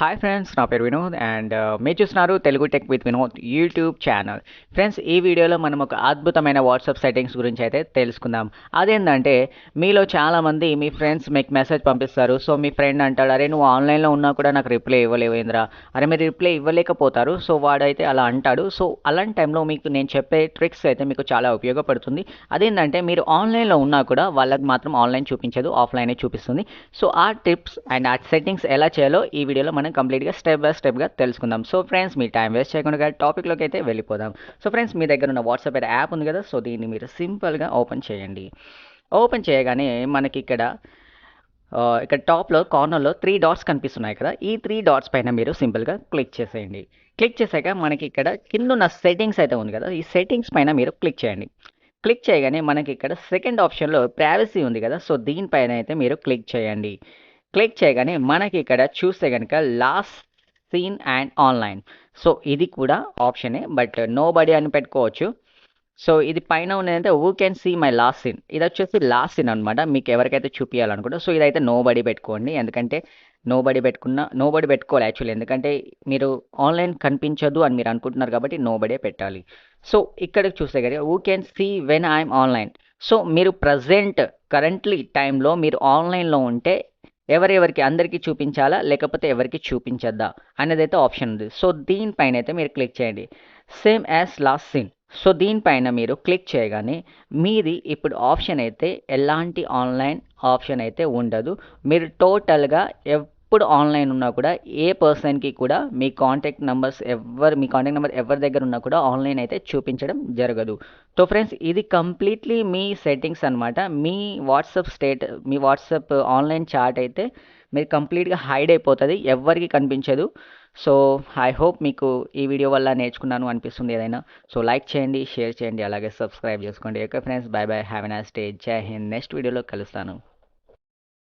Hi friends నా పేరు Vinod and uh, మీరు చూస్తున్నారు Telugu tech with Vinod YouTube channel friends ఈ వీడియోలో మనం ఒక అద్భుతమైన వాట్సాప్ సెట్టింగ్స్ గురించి అయితే తెలుసుకుందాం. అదేంటంటే మీలో చాలామంది మీ ఫ్రెండ్స్ మీకు మెసేజ్ పంపిస్తారు. సో మీ ఫ్రెండ్ అంటాడు అరే నువ్వు ఆన్లైన్లో ఉన్నా కూడా నాకు రిప్లై ఇవ్వలేవు ఏంద్రా అరే మీరు రిప్లై ఇవ్వలేకపోతారు. సో వాడైతే అలా అంటాడు. సో అలాంటి టైంలో మీకు నేను చెప్పే ట్రిక్స్ అయితే మీకు చాలా ఉపయోగపడుతుంది. అదేంటంటే మీరు ఆన్లైన్లో ఉన్నా కూడా వాళ్ళకి మాత్రం ఆన్లైన్ చూపించదు ఆఫ్లైనే చూపిస్తుంది. సో ఆ టిప్స్ అండ్ ఆ సెట్టింగ్స్ ఎలా చేయాలో ఈ వీడియోలో మనం కంప్లీట్గా స్టెప్ బై స్టెప్గా తెలుసుకుందాం. సో ఫ్రెండ్స్ మీ టైం వేస్ట్ చేయకుండా టాపిక్లోకి అయితే వెళ్ళిపోదాం. సో ఫ్రెండ్స్ మీ దగ్గర ఉన్న వాట్సాప్ అయితే యాప్ ఉంది కదా సో దీన్ని మీరు సింపుల్గా ఓపెన్ చేయండి. ఓపెన్ చేయగానే మనకి ఇక్కడ ఇక్కడ టాప్లో కార్నర్లో త్రీ డాట్స్ కనిపిస్తున్నాయి కదా ఈ త్రీ డాట్స్ పైన మీరు సింపుల్గా క్లిక్ చేసేయండి. క్లిక్ చేశాక మనకి ఇక్కడ కింద ఉన్న సెట్టింగ్స్ అయితే ఉంది కదా ఈ సెట్టింగ్స్ పైన మీరు క్లిక్ చేయండి. క్లిక్ చేయగానే మనకి ఇక్కడ సెకండ్ ఆప్షన్లో ప్రైవసీ ఉంది కదా సో దీనిపైన అయితే మీరు క్లిక్ చేయండి. క్లిక్ చేయగానే మనకి ఇక్కడ చూస్తే కనుక last seen and online so ఇది కూడా ఆప్షనే బట్ నో బడీ అని పెట్టుకోవచ్చు. సో ఇది పైన ఉన్నదంటే who can see my last seen ఇది వచ్చేసి లాస్ట్ సీన్ అనమాట మీకు ఎవరికైతే చూపించాలనుకుంటే సో ఇదైతే నో బడీ పెట్టుకోండి. ఎందుకంటే నో బడీ పెట్టుకున్న నో బడీ పెట్టుకోవాలి యాక్చువల్లీ ఎందుకంటే మీరు ఆన్లైన్ కనిపించదు అని మీరు అనుకుంటున్నారు కాబట్టి నో బడే పెట్టాలి. సో ఇక్కడ చూస్తే కదా who can see when I'm online so మీరు ప్రజెంట్ కరెంట్లీ టైంలో మీరు ఆన్లైన్లో ఉంటే ఎవరెవరికి అందరికీ చూపించాలా లేకపోతే ఎవరికి చూపించద్దా అనేది అయితే ఆప్షన్ ఉంది. సో దీనిపైన అయితే మీరు క్లిక్ చేయండి. Same as last seen so దీనిపైన మీరు క్లిక్ చేయగానే మీది ఇప్పుడు ఆప్షన్ అయితే ఎలాంటి ఆన్లైన్ ఆప్షన్ అయితే ఉండదు. మీరు టోటల్గా ఎప్పుడు ఆన్లైన్ ఉన్నా కూడా ఏ పర్సన్కి కూడా మీ కాంటాక్ట్ నెంబర్స్ ఎవరు మీ కాంటాక్ట్ నెంబర్ ఎవరి దగ్గర ఉన్నా కూడా ఆన్లైన్ అయితే చూపించడం జరగదు. సో ఫ్రెండ్స్ ఇది కంప్లీట్లీ మీ సెట్టింగ్స్ అనమాట మీ వాట్సాప్ స్టేట్ మీ వాట్సాప్ ఆన్లైన్ చాట్ అయితే మీరు కంప్లీట్గా హైడ్ అయిపోతుంది ఎవరికి కనిపించదు. సో ఐ హోప్ మీకు ఈ వీడియో వల్ల నేర్చుకున్నాను అనిపిస్తుంది ఏదైనా. సో లైక్ చేయండి షేర్ చేయండి అలాగే సబ్స్క్రైబ్ చేసుకోండి. Okay friends bye bye have a nice day. జై హింద్. నెక్స్ట్ వీడియోలో కలుస్తాను.